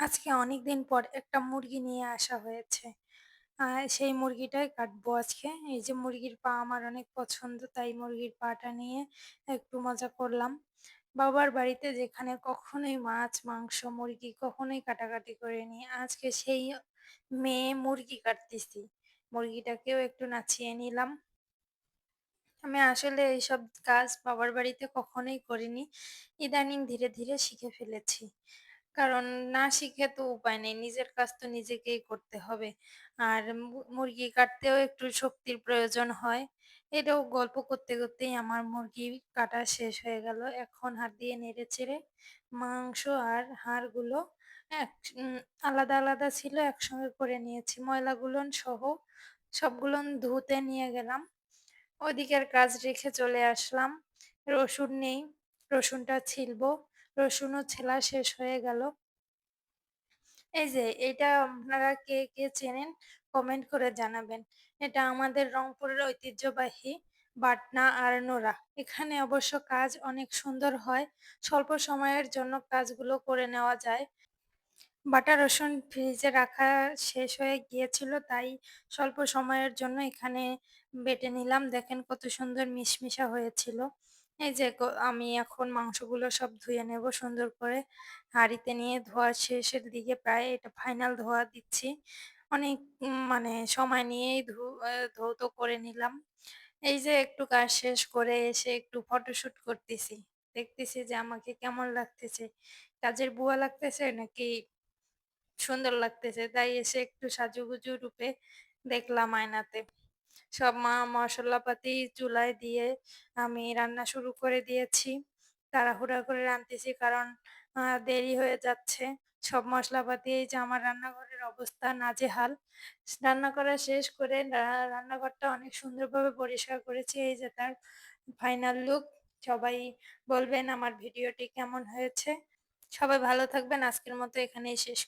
আজকে অনেকদিন পর একটা মুরগি নিয়ে আসা হয়েছে। সেই মুরগিটাই কাটবো আজকে। এই যে মুরগির পা আমার অনেক পছন্দ, তাই মুরগির পাটা নিয়ে একটু মজা করলাম। বাবার বাড়িতে যেখানে কখনোই মাছ, মাংস, মুরগি কখনোই কাটাকাটি করিনি। আজকে সেই মেয়ে মুরগি কাটতেছি। মুরগিটাকেও একটু নাচিয়ে নিলাম। আমি আসলে এইসব কাজ বাবার বাড়িতে কখনোই করিনি। ইদানিং ধীরে, ধীরে শিখে ফেলেছি। কারণ না শিখে তো উপায় নেই। নিজের কাজ তো নিজেকেই করতে হবে। আর মুরগি কাটতেও একটু শক্তির প্রয়োজন হয়। এটাও গল্প করতে, করতেই আমার মুরগি কাটা শেষ হয়ে গেল। এখন হাত দিয়ে নেড়ে নেড়েচেড়ে মাংস আর হাড়গুলো এক উম আলাদা, আলাদা ছিল একসঙ্গে করে নিয়েছি। ময়লাগুলোন সহ সবগুলোন ধুতে নিয়ে গেলাম। ওদিকের কাজ রেখে চলে আসলাম। রসুন নেই, রসুনটা ছিলবো। রসুনও ছেলা শেষ হয়ে গেল। এই যে এটা আপনারা কে, কে চেনেন কমেন্ট করে জানাবেন। এটা আমাদের রংপুরের ঐতিহ্যবাহী বাটনা আর নোরা এখানে অবশ্য কাজ অনেক সুন্দর হয়। স্বল্প সময়ের জন্য কাজগুলো করে নেওয়া যায়। বাটা রসুন ফ্রিজে রাখা শেষ হয়ে গিয়েছিল তাই স্বল্প সময়ের জন্য এখানে বেটে নিলাম। দেখেন কত সুন্দর মিশমিশা হয়েছিল। এই যে আমি এখন মাংসগুলো সব ধুয়ে নেব সুন্দর করে। হাঁড়িতে নিয়ে ধোয়া শেষের দিকে প্রায় এটা ফাইনাল ধোয়া দিচ্ছি। অনেক মানে সময় নিয়েই ধু আ ধৌত করে নিলাম। এই যে একটু কাজ শেষ করে এসে একটু ফটোশুট করতেছি। দেখতেছি যে আমাকে কেমন লাগতেছে। কাজের বুয়া লাগতেছে নাকি সুন্দর লাগতেছে। তাই এসে একটু সাজুগুজু রূপে দেখলাম আয়নাতে। সব মা মশলাপাতি চুলায় দিয়ে আমি রান্না শুরু করে দিয়েছি। তাড়াহুড়া করে রাঁধতেছি কারণ দেরি হয়ে যাচ্ছে। সব মশলাপাতি এই যে আমার রান্নাঘরের অবস্থা নাজেহাল। রান্না করা শেষ করে রান্নাঘরটা অনেক সুন্দরভাবে পরিষ্কার করেছি। এই যে তার ফাইনাল লুক। সবাই বলবেন আমার ভিডিওটি কেমন হয়েছে। সবাই ভালো থাকবেন। আজকের মতো এখানেই শেষ